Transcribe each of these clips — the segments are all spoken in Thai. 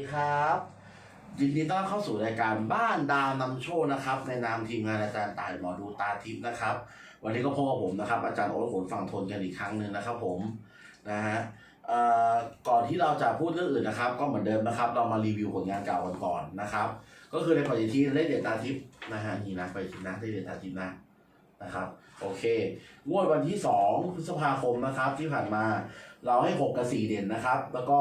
สวัสดีครับ ยินดีต้อนเข้าสู่รายการบ้านดาวนำโชคนะครับ ในนามทีมงานอาจารย์ต่ายหมอดูตาทิพย์นะครับ วันนี้ก็พบกับผมนะครับอาจารย์โอ๊ตผลฝั่งทนกันอีกครั้งหนึ่งนะครับผมนะฮะก่อนที่เราจะพูดเรื่องอื่นนะครับ ก็เหมือนเดิมนะครับ เรามารีวิวผลงานเก่ากันก่อนนะครับ ก็คือในปฏิทินได้เดตาทิพย์นะฮะนี่นะไปทินนะได้เดตาทิพย์นะนะครับ โอเคงวดวันที่2พฤษภาคมนะครับที่ผ่านมาเราให้ 6 กับ 4 เด่นนะครับ แล้วก็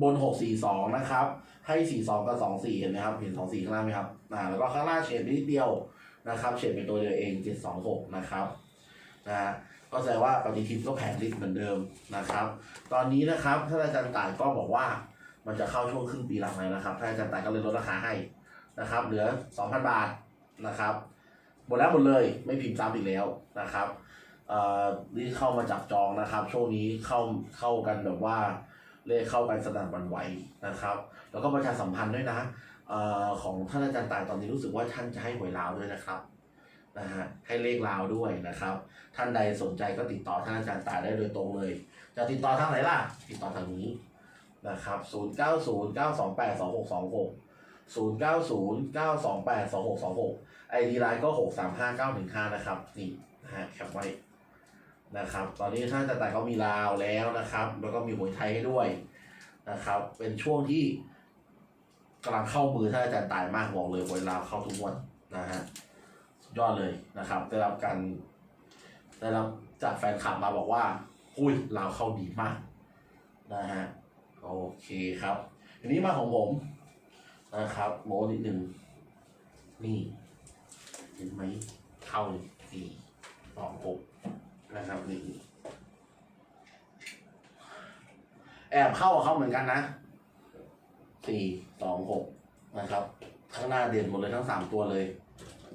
บน 6 4 2 นะครับ ให้ 4 2 กับ 2 4 เห็นไหมครับ เห็น 2 4 ข้างล่างไหมครับอ่าแล้วก็ข้างล่างเฉดไปนิดเดียวนะครับเฉดเป็นตัวเดียวเอง 7 2 6 นะครับนะฮะก็แสดงว่าปฏิทินก็แผงลิสต์เหมือนเดิมนะครับ ตอนนี้นะครับท่านอาจารย์ต่ายก็บอกว่ามันจะเข้าช่วงครึ่งปีหลังแล้วนะครับท่านอาจารย์ต่ายก็เลยลดราคาให้นะครับ เหลือ 2,000 บาทนะครับ หมดแล้วหมดเลยไม่พิมพ์ซ้ำอีกแล้วนะครับเอ่อนี่เข้ามาจับจองนะครับ ช่วงนี้เข้าเข้ากันแบบว่า เลขเข้ากันสนั่นวันไหวนะครับ แล้วก็ประชาสัมพันธ์ด้วยนะเอ่อของท่านอาจารย์ตายตอนนี้รู้สึกว่าท่านจะให้หวยลาวด้วยนะครับนะฮะให้เลขลาวด้วยนะครับ ท่านใดสนใจก็ติดต่อท่านอาจารย์ตายได้โดยตรงเลย จะติดต่อทางไหนล่ะ ติดต่อทางนี้นะครับ 0 9 0 9 2 8 2 6 2 6 0 9 0 9 2 8 2 6 2 6ไอดีไลน์ก็ 6 3 5 9 1 5 นะครับ นี่นะฮะแคปไว้ นะครับ ตอนนี้ท่านจารย์ต่ก็มีลาวแล้วนะครับ แล้วก็มีหวยไทยให้ด้วยนะครับ เป็นช่วงที่กำลังเข้ามือท่านอาจารย์ตายมากบอกเลยหวยลาวเข้าทุกวันนะฮะสุดยอดเลยนะครับ ได้รับการได้รับจากแฟนคลับมาบอกว่าอุ้ยเราเข้าดีมากนะฮะโอเคครับทีนี้มาของผมนะครับโมนิดหนึ่งนี่ เห็นไหมเข้าสี่สองหก นะครับนี่แอบเข้ากับเขาเหมือนกันนะสี่สองหกนะครับ ข้างหน้าเด่นหมดเลยทั้งสามตัวเลย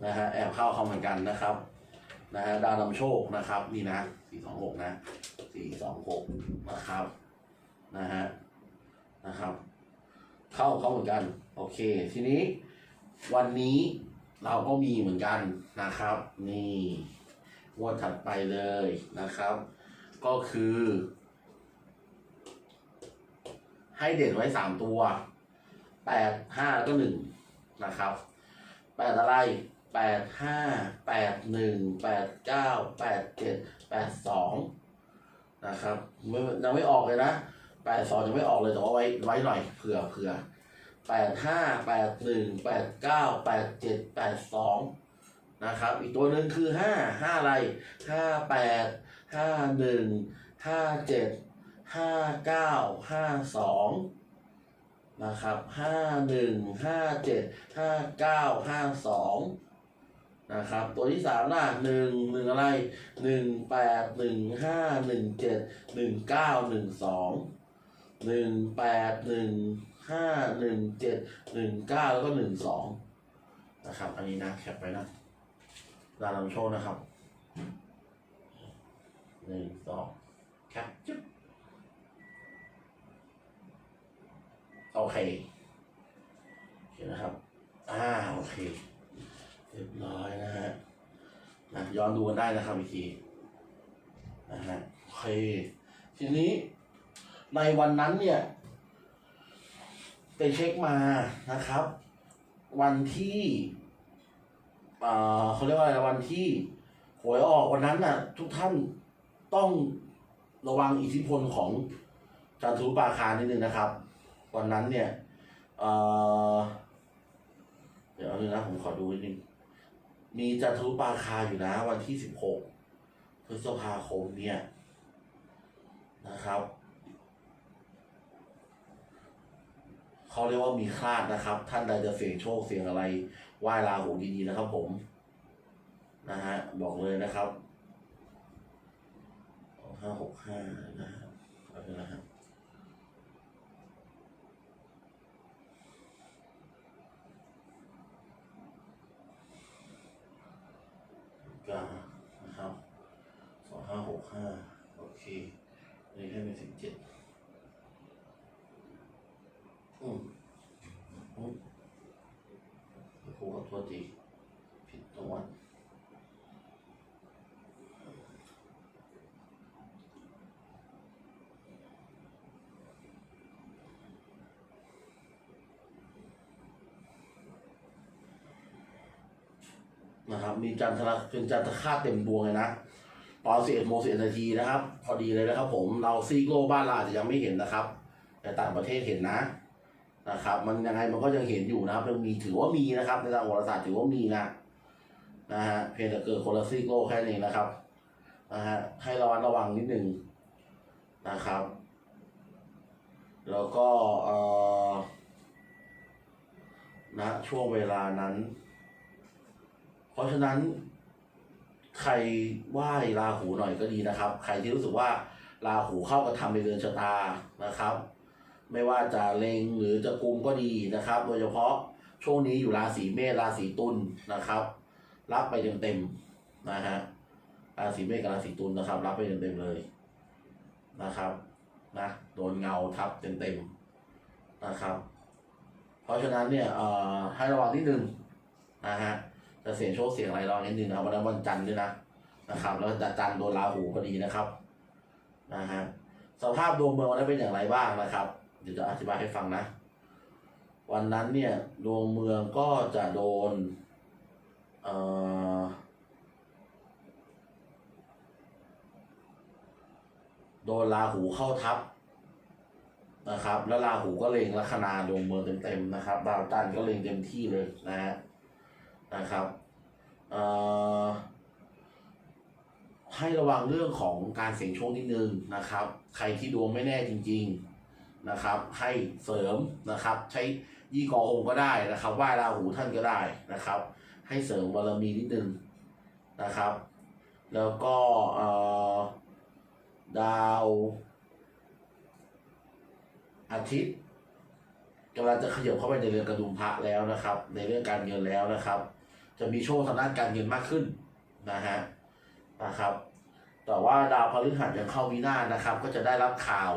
นะฮะแอบเข้าเขาเหมือนกันนะครับนะฮะดาวนำโชคนะครับ นี่นะสี่สองหกนะสี่สองหกนะครับนะฮะนะครับ เข้าเข้าเหมือนกัน โอเค ทีนี้วันนี้เราก็มีเหมือนกันนะครับ นี่ งวดถัดไปเลยนะครับ ก็คือ ให้เด่นไว้สามตัวแปดห้าก็หนึ่งนะครับแปดอะไรแปดห้าแปดหนึ่งแปดเก้าแปดเจ็ดแปดสองนะครับไม่ยังไม่ออกเลยนะแปดสองยังไม่ออกเลยแต่ว่าไว้ไว้หน่อยเผื่อเผื่อแปดห้าแปดหนึ่งแปดเก้าแปดเจ็ดแปดสอง นะครับ อีกตัวหนึ่งคือห้าห้าอะไรห้าแปดห้าหนึ่งห้าเจ็ดห้าเก้าห้าสองนะครับห้าหนึ่งห้าเจ็ดห้าเก้าห้าสองนะครับ ตัวที่สามล่ะหนึ่งหนึ่งอะไรหนึ่งแปดหนึ่งห้าหนึ่งเจ็ดหนึ่งเก้าหนึ่งสองหนึ่งแปดหนึ่งห้าหนึ่งเจ็ดหนึ่งเก้าแล้วก็หนึ่งสองนะครับ อันนี้นะแคปไปนะ ลาลำโชว์นะครับหนึ่งสองแคปจุ๊บโอเคโอเคนะครับ อ่าโอเค เรียบร้อยนะฮะนะย้อนดูกันได้นะครับอีกทีนะฮะโอเค ทีนี้ในวันนั้นเนี่ยไปเช็คมานะครับ วันที่ เอ่อเขาเรียกว่าอะไรวันที่หวยออกวันนั้นน่ะ ทุกท่านต้องระวังอิทธิพลของจันทรุปราคานิดนึงนะครับ วันนั้นเนี่ยเอ่อเดี๋ยวเอาเลยนะผมขอดูนิดนึงมีจันทรุปราคาอยู่นะ วันที่สิบหกพฤษภาคมเนี่ยนะครับ เขาเรียกว่ามีคลาดนะครับ ท่านใดจะเสี่ยงโชคเสี่ยงอะไรไหว้ลาหูดีๆนะครับผมนะฮะบอกเลยนะครับห้าหกห้านะฮะเอาเลยนะครับกานะครับสองห้าหกห้าโอเคอันนี้ให้เป็นสิบเจ็ด อืมอืมครูขอโทษทีผิดตัวนะครับ มีจันทราเป็นจันทคาเต็มดวงเลยนะตอนสิบเอ็ดโมงสิบเอ็ดนาทีนะครับ พอดีเลยนะครับผมเราซีโกโลบ้านเราจะยังไม่เห็นนะครับ แต่ต่างประเทศเห็นนะ นะครับ มันยังไงมันก็ยังเห็นอยู่นะครับยังมีถือว่ามีนะครับ ในทางโหราศาสตร์ถือว่ามีนะนะฮะเพียงแต่เกิดคนละซีกโลกแค่นี้นะครับนะฮะให้ระวัดระวังนิดหนึ่งนะครับ แล้วก็เอ่อณช่วงเวลานั้น เพราะฉะนั้นใครไหว้ราหูหน่อยก็ดีนะครับ ใครที่รู้สึกว่าราหูเข้ากับทำในเรือนชะตานะครับ ไม่ว่าจะเล็งหรือจะกุมก็ดีนะครับ โดยเฉพาะช่วงนี้อยู่ราศีเมษราศีตุลนะครับ รับไปเต็มๆนะฮะราศีเมษกับราศีตุลนะครับ รับไปเต็มๆเลยนะครับนะโดนเงาทับเต็มๆนะครับ เพราะฉะนั้นเนี่ยเอ่อให้ระวังนิดนึงนะฮะจะเสียงโชคเสียงอะไรระวังนิดนึงนะวันนั้นวันจันทร์ด้วยนะนะครับ แล้วจะจันทร์โดนราหูพอดีนะครับนะฮะสภาพดวงเมืองวันนั้นเป็นอย่างไรบ้างนะครับ เดี๋ยวจะอธิบายให้ฟังนะ วันนั้นเนี่ยดวงเมืองก็จะโดนเอ่อโดนราหูเข้าทับนะครับ แล้วราหูก็เล็งลัคนาดวงเมืองเต็มๆนะครับดาวจันทร์ก็เล็งเต็มที่เลยนะฮะนะครับเอ่อให้ระวังเรื่องของการเสี่ยงโชคนิดนึงนะครับ ใครที่ดวงไม่แน่จริง ๆ นะครับ ให้เสริมนะครับ ใช้ยี่กอองก็ได้นะครับไหว้ราหูท่านก็ได้นะครับ ให้เสริมบารมีนิดนึงนะครับ แล้วก็เออดาวอาทิตย์กำลังจะขยับเข้าไปในเรือนกระดุมพระแล้วนะครับ ในเรื่องการเงินแล้วนะครับ จะมีโชคทางด้านการเงินมากขึ้นนะฮะนะครับ แต่ว่าดาวพฤหัสยังเข้าวินาศนะครับ ก็จะได้รับข่าว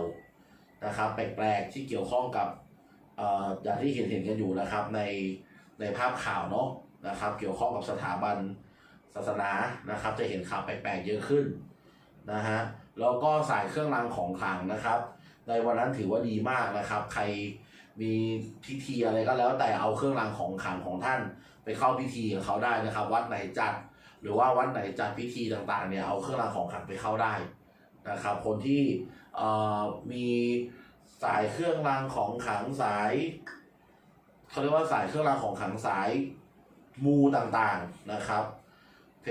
นะครับแปลกๆที่เกี่ยวข้องกับเอ่ออย่างที่เห็นเห็นๆกันอยู่นะครับในในภาพข่าวเนาะนะครับ เกี่ยวข้องกับสถาบันศาสนานะครับ จะเห็นข่าวแปลกๆเยอะขึ้นนะฮะแล้วก็สายเครื่องรางของขลังนะครับ ในวันนั้นถือว่าดีมากนะครับ ใครมีพิธีอะไรก็แล้ว แต่เอาเครื่องรางของขลังของท่าน ไปเข้าพิธีกับเขาได้นะครับ วัดไหนจัด หรือว่าวัดไหนจัดพิธีต่างๆเนี่ยเอาเครื่องรางของขลังไปเข้าได้นะครับ คนที่ มีสายเครื่องรางของขลังสายเขาเรียกว่าสายเครื่องรางของขลังสายมูต่างๆนะครับเ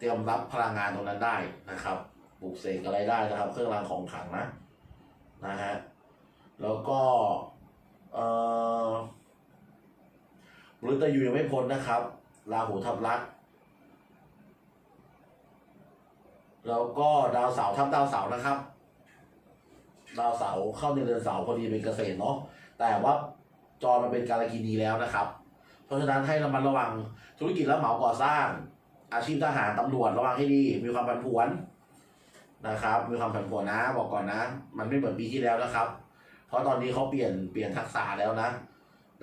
ตรียมรับพลังงานตรงนั้นได้นะครับปลูกเสกอะไรได้นะครับ เครื่องรางของขลังนะนะฮะแล้วก็เอ่อมฤตยูยังไม่พ้นนะครับราหูทับลักษณ์แล้วก็ดาวเสาร์ทับดาวเสาร์นะครับ ดาวเสาร์เข้าในเรือนเสาร์พอดีเป็นเกษตรเนาะแต่ว่าจอมันเป็นการกินีแล้วนะครับ เพราะฉะนั้นให้ระมัดระวังธุรกิจรับเหมาก่อสร้าง อาชีพทหารตำรวจระวังให้ดีมีความผันผวนนะครับ มีความผันผวนนะบอกก่อนนะ มันไม่เหมือนปีที่แล้วนะครับ เพราะตอนนี้เขาเปลี่ยนเปลี่ยนทักษะแล้วนะ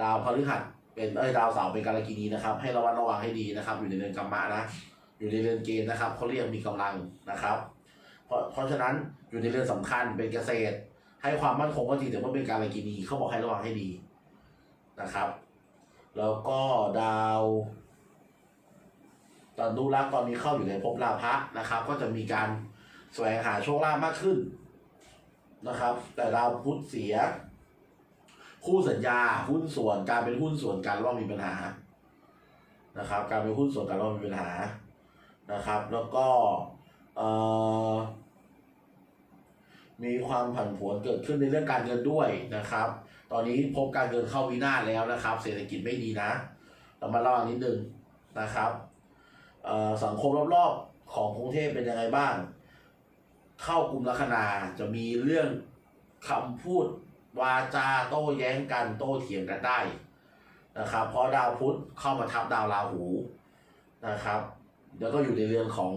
ดาวพฤหัสเป็นเอ้ยดาวเสาร์เป็นการกินีนะครับ ให้ระวัดระวังให้ดีนะครับ อยู่ในเรือนกรรมะนะ อยู่ในเรือนเกณฑ์นะครับเขาเรียกมีกำลังนะครับ เพราะเพราะฉะนั้นอยู่ในเรือนสำคัญเป็นเกษตร ให้ความมั่นคงก็จริงแต่ว่าเป็นการกินีเขาบอกให้ระวังให้ดีนะครับ แล้วก็ดาวตอนดูรักตอนนี้เข้าอยู่ในภพลาภะนะครับ ก็จะมีการแสวงหาโชคลาภมากขึ้นนะครับ แต่ดาวพุธเสีย คู่สัญญาหุ้นส่วนการเป็นหุ้นส่วนกันว่ามีปัญหานะครับ การเป็นหุ้นส่วนกันว่ามีปัญหานะครับ แล้วก็เอ่อ มีความผันผวนเกิดขึ้นในเรื่องการเงินด้วยนะครับ ตอนนี้พบการเงินเข้าวินาศแล้วนะครับ เศรษฐกิจไม่ดีนะเรามาระวังนิดนึงนะครับเอ่อสังคมรอบๆของกรุงเทพเป็นยังไงบ้าง เข้ากลุ่มลัคนาจะมีเรื่องคำพูดวาจาโต้แย้งกันโต้เถียงกันได้นะครับ เพราะดาวพุธเข้ามาทับดาวราหูนะครับแล้วก็อยู่ในเรือนของ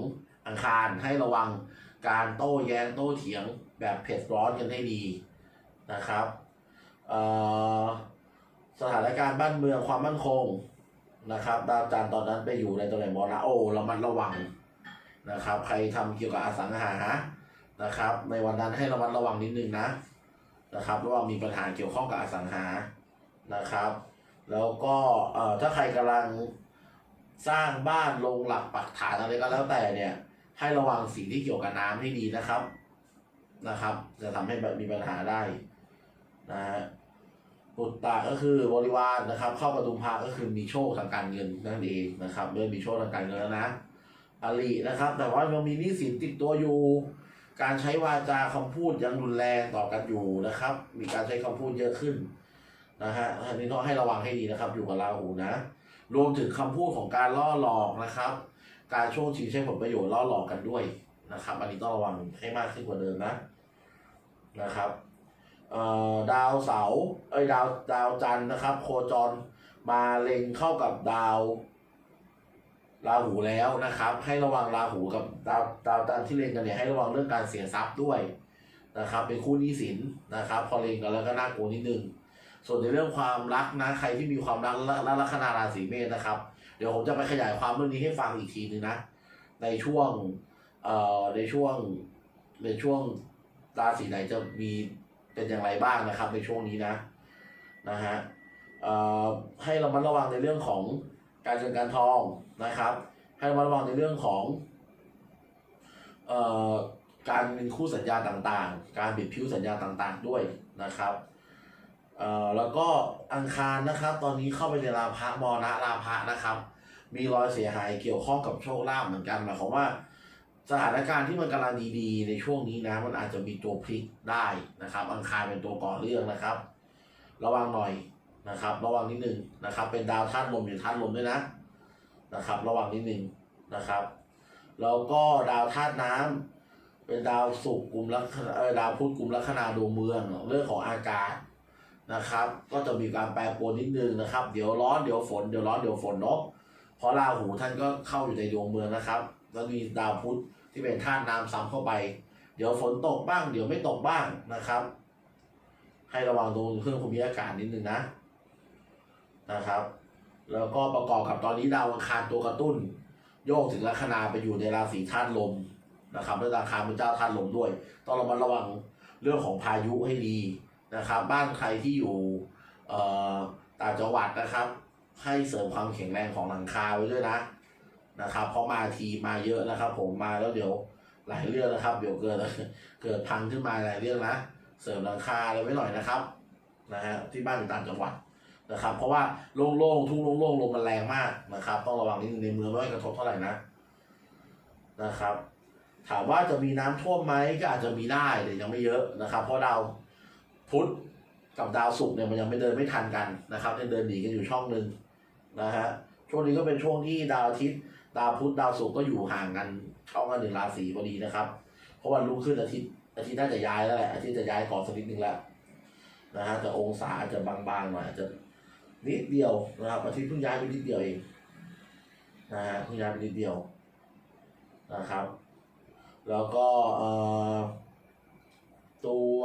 อังคารให้ระวังการโต้แย้งโต้เถียง แบบเผ็ดร้อนกันให้ดีนะครับสถานการณ์บ้านเมืองความมั่นคงนะครับดาวจันทร์ตอนนั้นไปอยู่ในตำแหน่งมรณะโอ้ระมัดระวังนะครับ ใครทำเกี่ยวกับอสังหานะครับ ในวันนั้นให้ระมัดระวังนิดนึงนะนะครับระวังมีปัญหาเกี่ยวข้องกับอสังหานะครับ แล้วก็เอ่อถ้าใครกำลังสร้างบ้านลงหลักปักฐานอะไรก็แล้วแต่เนี่ย ให้ระวังสิ่งที่เกี่ยวกับน้ำให้ดีนะครับ นะครับ จะทำให้มีปัญหาได้นะฮะปุตตะก็คือบริวารนะครับ เข้าประตูพาก็คือมีโชคทางการเงินนั่นเองนะครับเริ่มมีโชคทางการเงินแล้วนะอรินะครับ แต่ว่ายังมีหนี้สินติดตัวอยู่ การใช้วาจาคำพูดยังรุนแรงต่อกันอยู่นะครับ มีการใช้คำพูดเยอะขึ้นนะฮะอันนี้ต้องให้ระวังให้ดีนะครับ อยู่กับราหูนะ รวมถึงคำพูดของการล่อหลอกนะครับ การช่วงชิงใช้ผลประโยชน์ล่อหลอกกันด้วยนะครับ อันนี้ต้องระวังให้มากขึ้นกว่าเดิมนะ นะครับเอ่อดาวเสาร์เอ้ยดาวดาวจันทร์นะครับ โคจรมาเล็งเข้ากับดาวราหูแล้วนะครับ ให้ระวังราหูกับดาวดาวจันทร์ที่เล็งกันเนี่ยให้ระวังเรื่องการเสียทรัพย์ด้วยนะครับ เป็นคู่นี้สินนะครับ พอเล็งกันแล้วก็น่ากลัวนิดนึงส่วนในเรื่องความรักนะใครที่มีความรักและและลัคนาราศีเมษนะครับ เดี๋ยวผมจะไปขยายความเรื่องนี้ให้ฟังอีกทีนึงนะ ในช่วงเอ่อในช่วงในช่วง ราศีไหนจะมีเป็นอย่างไรบ้างนะครับ ในช่วงนี้นะนะฮะเอ่อให้เรามาระวังในเรื่องของการเงินการทองนะครับ ให้ระมัดระวังในเรื่องของเอ่อการเป็นคู่สัญญาต่างๆ การบิดผิวสัญญาต่างๆด้วยนะครับเอ่อแล้วก็อังคารนะครับ ตอนนี้เข้าไปในราพะมรณะราพะนะครับ มีรอยเสียหายเกี่ยวข้องกับโชคลาภเหมือนกันหมายความว่า สถานการณ์ที่มันกำลังดีๆ ในช่วงนี้นะ มันอาจจะมีตัวพลิกได้นะครับ อังคารเป็นตัวก่อเรื่องนะครับ ระวังหน่อยนะครับ ระวังนิดนึงนะครับ เป็นดาวธาตุลมอยู่ธาตุลมด้วยนะนะครับ ระวังนิดนึงนะครับแล้วก็ดาวธาตุน้ำเป็นดาวศุกร์กลุ่มลัคเออดาวพุธกลุ่มลัคนาดวงเมือง เรื่องของอากาศนะครับ ก็จะมีการแปรปรวนนิดนึงนะครับ เดี๋ยวร้อนเดี๋ยวฝนเดี๋ยวร้อนเดี๋ยวฝนเนาะเพราะราหูท่านก็เข้าอยู่ในดวงเมืองนะครับ แล้วมีดาวพุธที่เป็นธาตุน้ำซ้ำเข้าไป เดี๋ยวฝนตกบ้าง เดี๋ยวไม่ตกบ้างนะครับ ให้ระวังตรงเครื่องภูมิอากาศนิดนึงนะนะครับ แล้วก็ประกอบกับตอนนี้ดาวอังคารตัวกระตุ้น โยกถึงลัคนาไปอยู่ในราศีธาตุลมนะครับแล้วดาวคารเป็นเจ้าธาตุลมด้วย ต้องระมัดระวังเรื่องของพายุให้ดีนะครับ บ้านใครที่อยู่เอ่อต่างจังหวัดนะครับ ให้เสริมความแข็งแรงของหลังคาไว้ด้วยนะ นะครับเพราะมาทีมาเยอะนะครับ ผมมาแล้วเดี๋ยวหลายเรื่องนะครับ เดี๋ยวเกิดเกิดพังขึ้นมาหลายเรื่องนะเสริมหลังคาอะไรไว้หน่อยนะครับนะฮะที่บ้านอยู่ต่างจังหวัดนะครับ เพราะว่าโล่งๆทุ่งโล่งๆลมมันแรงมากนะครับ ต้องระวังนิดนึงในเมืองไม่ให้กระทบเท่าไหร่นะนะครับ ถามว่าจะมีน้ำท่วมไหมก็อาจจะมีได้แต่ยังไม่เยอะนะครับ เพราะดาวพุธกับดาวศุกร์เนี่ยมันยังไม่เดินไม่ทันกันนะครับยังเดินหนีกันอยู่ช่องหนึ่งนะฮะช่วงนี้ก็เป็นช่วงที่ดาวอาทิตย์ ดาวพุธดาวศุกร์ก็อยู่ห่างกันช่องกันหนึ่งราศีพอดีนะครับ เพราะวันรุ่งขึ้นอาทิตย์อาทิตย์น่าจะย้ายแล้วแหละอาทิตย์จะย้ายก่อนสักนิดนึงแล้วนะฮะแต่องศาจะบางๆหน่อยจะนิดเดียวนะครับอาทิตย์เพิ่งย้ายไปนิดเดียวเองนะฮะเพิ่งย้ายไปนิดเดียวนะครับ แล้วก็เอ่อตัว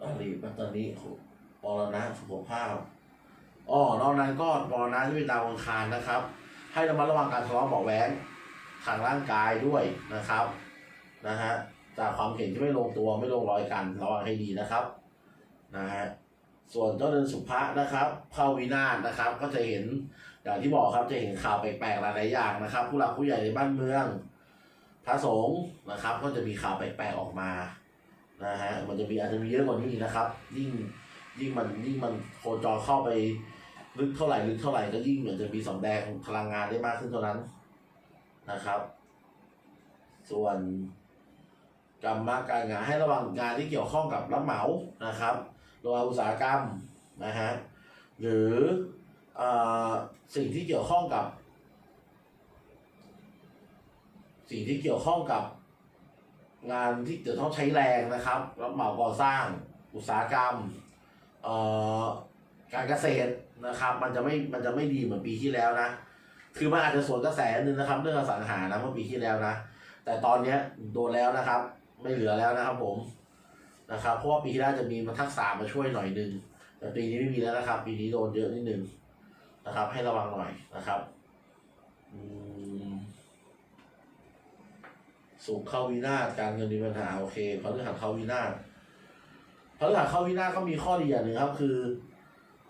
อะไรปัตตานีปรณะสุขภาพ อ๋อนอกนั้นก็ปรณะที่เป็นดาวอังคารนะครับ ให้ระมัดระวังการทะเลาะเบาะแว้งทางร่างกายด้วยนะครับนะฮะจากความเห็นที่ไม่ลงตัวไม่ลงรอยกันระวังให้ดีนะครับนะฮะส่วนเจ้าเดินสุภะนะครับเข้าวินาศนะครับ ก็จะเห็นอย่างที่บอกครับจะเห็นข่าวแปลกๆหลายๆอย่างนะครับ ผู้หลักผู้ใหญ่ในบ้านเมือง พระสงฆ์นะครับ ก็จะมีข่าวแปลกๆออกมานะฮะมันจะมีอาจจะมีเยอะกว่านี้อีกนะครับ ยิ่งยิ่งมันยิ่งมันโคจรเข้าไป ลึกเท่าไหร่ลึกเท่าไหร่ก็ยิ่งเหมือนจะมีสำแดงพลังงานได้มากขึ้นเท่านั้นนะครับ ส่วนกรรมการงานให้ระวังงานที่เกี่ยวข้องกับรับเหมานะครับโรงงานอุตสาหกรรมนะฮะหรืออสิ่งที่เกี่ยวข้องกับ สิ่งที่เกี่ยวข้องกับงานที่จะต้องใช้แรงนะครับ รับเหมาก่อสร้างอุตสาหกรรมการเกษตร นะครับ มันจะไม่มันจะไม่ดีเหมือนปีที่แล้วนะคือมันอาจจะสวนกระแสนึงนะครับ เรื่องอสังหานะเมื่อปีที่แล้วนะแต่ตอนเนี้ยโดนแล้วนะครับ ไม่เหลือแล้วนะครับ ผมนะครับเพราะว่าปีที่แล้วจะมีมาทักษะมาช่วยหน่อยนึงแต่ปีนี้ไม่มีแล้วนะครับ ปีนี้โดนเยอะนิดนึงนะครับ ให้ระวังหน่อยนะครับอืมสูงเข้าวินาศการเงินมีปัญหาโอเคพฤหัสเข้าวินาศพฤหัสเข้าวินาศก็มีข้อดีอย่างหนึ่งครับ คือ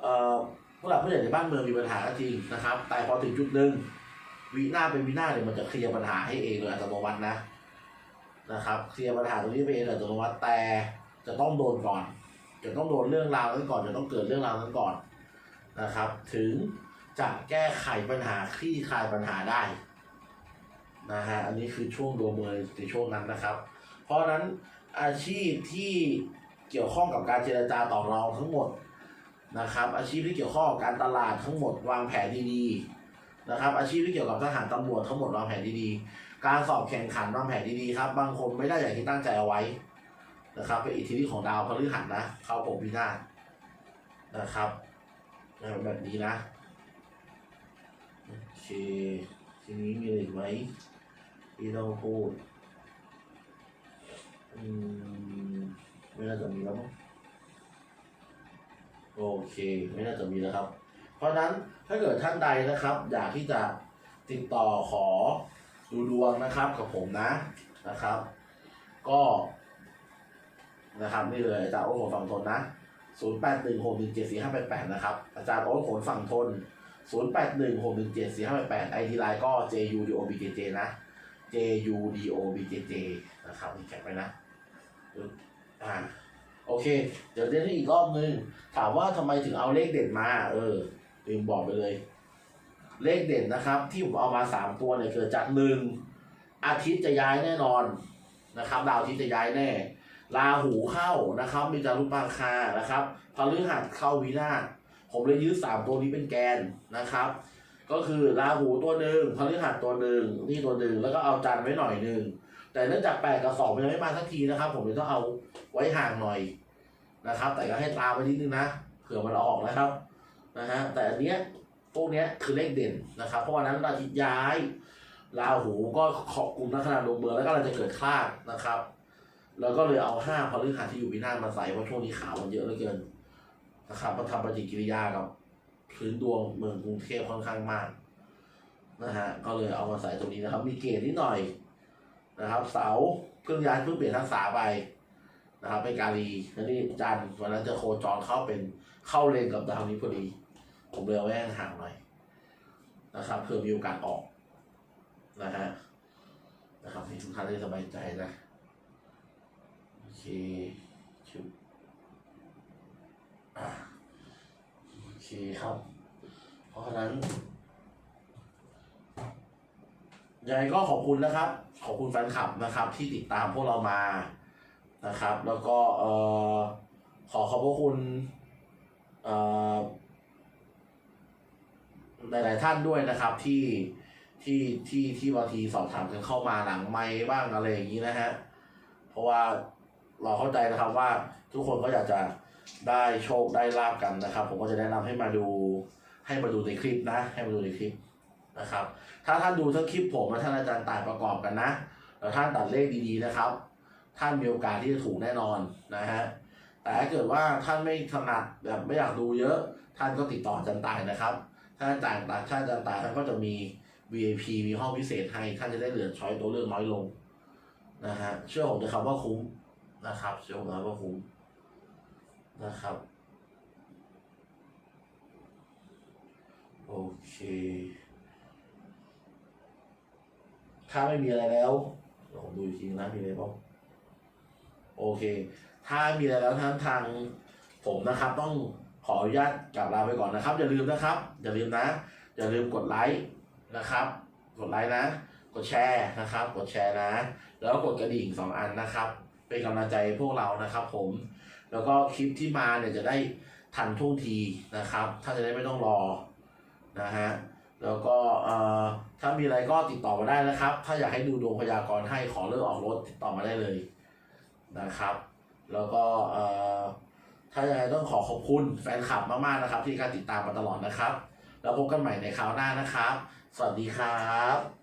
เอ่อ ผู้หลักผู้ใหญ่ในบ้านเมืองมีปัญหาก็จริงนะครับ แต่พอถึงจุดหนึ่งวินาเป็นวินาเนี่ยมันจะเคลียร์ปัญหาให้เองโดยอัตโนมัตินะนะครับเคลียร์ปัญหาตรงนี้ไปเองโดยอัตโนมัติแต่จะต้องโดนก่อน จะต้องโดนเรื่องราวนั้นก่อนจะต้องเกิดเรื่องราวนั้นก่อนนะครับ ถึงจะแก้ไขปัญหาคลี่คลายปัญหาได้นะฮะอันนี้คือช่วงดวงเมืองในช่วงนั้นนะครับ เพราะนั้นอาชีพที่เกี่ยวข้องกับการเจรจาต่อรองทั้งหมด นะครับ อาชีพที่เกี่ยวข้องกับการตลาดทั้งหมดวางแผนดีๆนะครับ อาชีพที่เกี่ยวกับทหารตำรวจทั้งหมดวางแผนดีๆ การสอบแข่งขันวางแผนดีๆครับบางคนไม่ได้อย่างที่ตั้งใจเอาไว้นะครับเป็นอิทธิฤทธิ์ของดาวพฤหัสนะเข้าผมพินาศนะครับแบบนี้นะโอเคทีนี้มีอะไรไหมที่ต้องพูดอืมไม่น่าจะมีแล้วมั้ง โอเค ไม่น่าจะมีแล้วครับ เพราะนั้นถ้าเกิดท่านใดนะครับ อยากที่จะติดต่อขอดูดวงนะครับกับผมนะนะครับ ก็นะครับนี่เลยอาจารย์โอ้โหฝั่งทนนะศูนย์แปดหนึ่งหกหนึ่งเจ็ดสี่ห้าแปดแปดนะครับ อาจารย์โอ้โหฝั่งทนศูนย์แปดหนึ่งหกหนึ่งเจ็ดสี่ห้าแปดแปดไอทีไลน์ก็ J U D O B J J นะ J U D O B J J นะครับนี่แคปไปนะอ่า โอเค เดี๋ยวเรียนให้อีกรอบนึง ถามว่าทำไมถึงเอาเลขเด่นมา เออลืมบอกไปเลย เลขเด่นนะครับ ที่ผมเอามาสามตัวเนี่ยเกิดจากหนึ่งอาทิตย์จะย้ายแน่นอนนะครับดาวอาทิตย์จะย้ายแน่ราหูเข้านะครับ มีจารุปังคานะครับพฤหัสเข้าวินาศผมเลยยึดสามตัวนี้เป็นแกนนะครับ ก็คือราหูตัวหนึ่งพฤหัสตัวหนึ่งนี่ตัวหนึ่งแล้วก็เอาจันทร์ไว้หน่อยหนึ่ง แต่เนื่องจากแปดกับสองมันยังไม่มาสักทีนะครับ ผมเลยต้องเอาไว้ห่างหน่อยนะครับ แต่ก็ให้ตามไปนิดนึงนะเผื่อมันออกนะครับนะฮะแต่อันเนี้ยพวกเนี้ยคือเลขเด่นนะครับ เพราะวันนั้นอาทิตย้ายราหูก็ขอบกลุ่มนักขนาดดวงเมืองแล้วก็เราจะเกิดคลาดนะครับ แล้วก็เลยเอาห้าพฤหัสที่อยู่วินาศมาใส่เพราะช่วงนี้ข่าวมันเยอะเหลือเกินนะครับมันทำปฏิกิริยากับพื้นดวงเมืองกรุงเทพค่อนข้างมากนะฮะก็เลยเอามาใส่ตรงนี้นะครับ มีเกณฑ์นิดหน่อย นะครับ เสาเพิ่งย้ายเพิ่งเปลี่ยนทักษะไปนะครับเป็นการีแล้วนี่จันวันนั้นจะโคจรเข้าเป็นเข้าเลนกับดาวนี้พอดี ผมเลยเอาไว้ห่างหน่อยนะครับเพื่อมีโอกาสออกนะฮะนะครับให้ทุกท่านได้สบายใจนะโอเคชุบโอเคครับ เพราะฉะนั้น ยังไงก็ขอบคุณนะครับ ขอบคุณแฟนคลับนะครับ ที่ติดตามพวกเรามานะครับ แล้วก็เอ่อขอขอบพระคุณเอ่อหลาย ๆ ท่านด้วยนะครับที่ที่ที่ที่บางทีสอบถามกันเข้ามาหลังไม่บ้างอะไรอย่างนี้นะฮะเพราะว่าเราเข้าใจนะครับว่าทุกคนก็อยากจะได้โชคได้ลาบกันนะครับ ผมก็จะแนะนำให้มาดูให้มาดูในคลิปนะ ให้มาดูในคลิป นะครับ ถ้าท่านดูทั้งคลิปผมและท่านอาจารย์ต่ายประกอบกันนะ แล้วท่านตัดเลขดีๆนะครับ ท่านมีโอกาสที่จะถูกแน่นอนนะฮะ แต่ถ้าเกิดว่าท่านไม่ถนัดแบบไม่อยากดูเยอะ ท่านก็ติดต่ออาจารย์ต่ายนะครับถ้าอาจารย์ต่ายถ้าอาจารย์ต่ายท่านก็จะมี VIP มีห้องพิเศษให้ ท่านจะได้เหลือช้อยตัวเลือกน้อยลงนะฮะ เชื่อผมจะคำว่าคุ้มนะครับ เชื่อผมนะว่าคุ้มนะครับโอเค ถ้าไม่มีอะไรแล้วผมดูอีกทีนะมีอะไรบ้างโอเค ถ้ามีอะไรแล้วทานทางผมนะครับ ต้องขออนุญาตกลับลาไปก่อนนะครับ อย่าลืมนะครับ อย่าลืมนะ อย่าลืมกดไลค์นะครับ กดไลค์นะ กดแชร์นะครับ กดแชร์นะ แล้วกดกระดิ่งสองอันนะครับ เป็นกำลังใจใพวกเรานะครับ ผม แล้วก็คลิปที่มาเนี่ยจะได้ทันท่วงทีนะครับ ถ้านจะได้ไม่ต้องรอนะฮะ แล้วก็เอ่อถ้ามีอะไรก็ติดต่อมาได้นะครับ ถ้าอยากให้ดูดวงพยากรณ์ให้ขอเลิกออกรถติดต่อมาได้เลยนะครับ แล้วก็เอ่อถ้าอย่างไรต้องขอขอบคุณแฟนคลับมากๆนะครับ ที่การติดตามมาตลอดนะครับ แล้วพบกันใหม่ในคราวหน้านะครับ สวัสดีครับ